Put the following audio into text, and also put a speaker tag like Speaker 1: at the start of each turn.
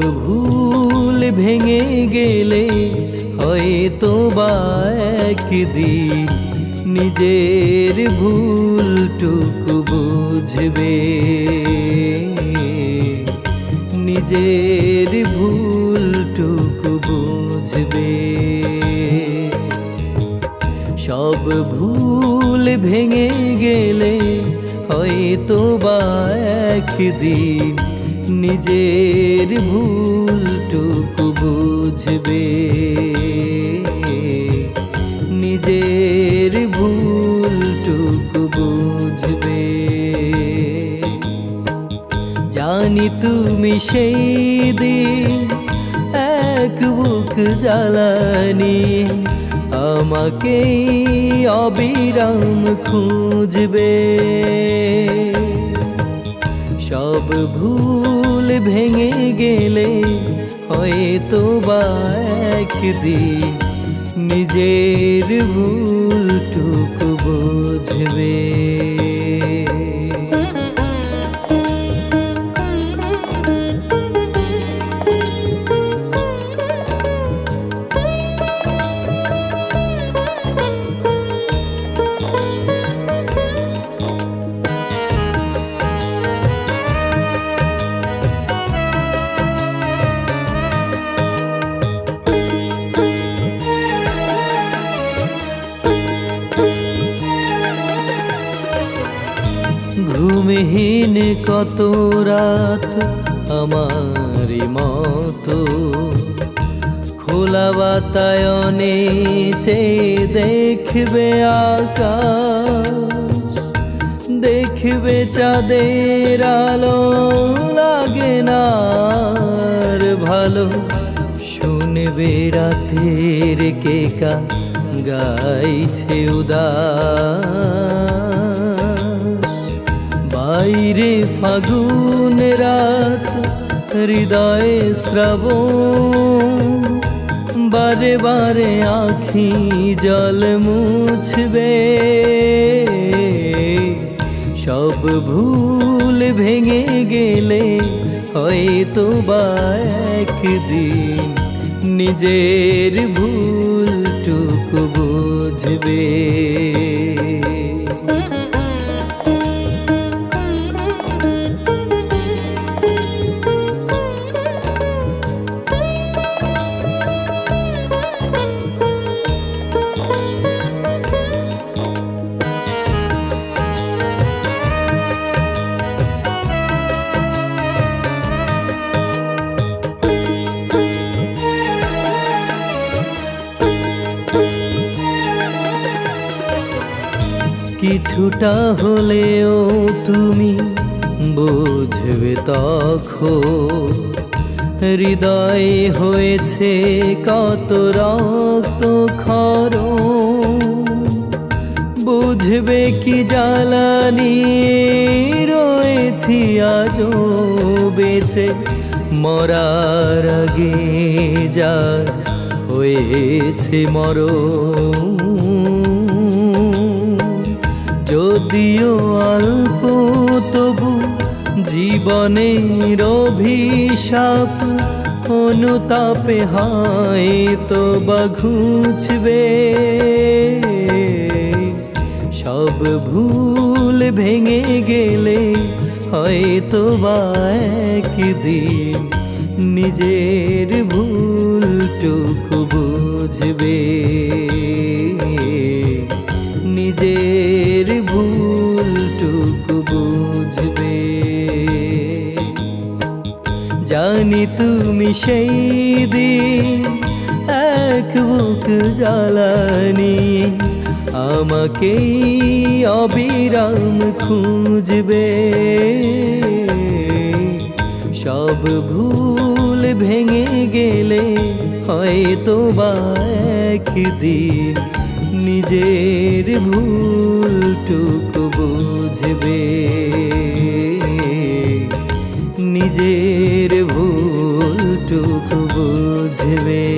Speaker 1: ভুল ভেঙে গেলে হয়তো বা একদিন নিজের ভুলটুকু বুঝবে। নিজের ভুলটুকু বুঝবে। সব ভুল ভেঙে গেলে হয়তো বা একদিন নিজের ভুলটুকু বুঝবে। নিজের ভুলটুকু বুঝবে। জানি তুমি সেই দিন এক বুক জ্বালানি আমাকেই অবিরাম খুঁজবে। সব ভুল ভেঙে গেলে হয়তো বা একদিন নিজের ভুলটুকু ঘুমহীন কত রাত আমার মতো। খোলা বাতায়নে চে দেখবে আকাশ, দেখবে চাঁদের আলো, লাগে না ভালো। শুনবে রাতের কেকা, গাইছে উদাস। ফাগুন রাত হৃদয়ে শ্রাবণ বারে বারে আখি জল মুছবে। সব ভুল ভেঙে গেলে হয়তো বা একদিন নিজের ভুলটুকু বুঝবে। কিছুটা হলেও তুমি বুঝবে তখন হৃদয়ে হয়েছে কত রক্ত খর বুঝবে কি জ্বালানি রয়েছি আজও বেঁচে মরার আগে যার হয়েছে মরণ। যদিও অল্প, তবু জীবনের অভিশাপ, অনুতাপে হয় তো ঘুচবে। সব ভুল ভেঙে গেলে হয়তো বা একদিন নিজের ভুলটুকু জানি তুমি সেই দিন। এক বুক জ্বালানি আমাকেই অবিরাম খুঁজবে। সব ভুল ভেঙে গেলে হয়তো বা একদিন নিজের ভুল ভুলটুকু বুঝবে। নিজের ভুলটুকু বুঝবে।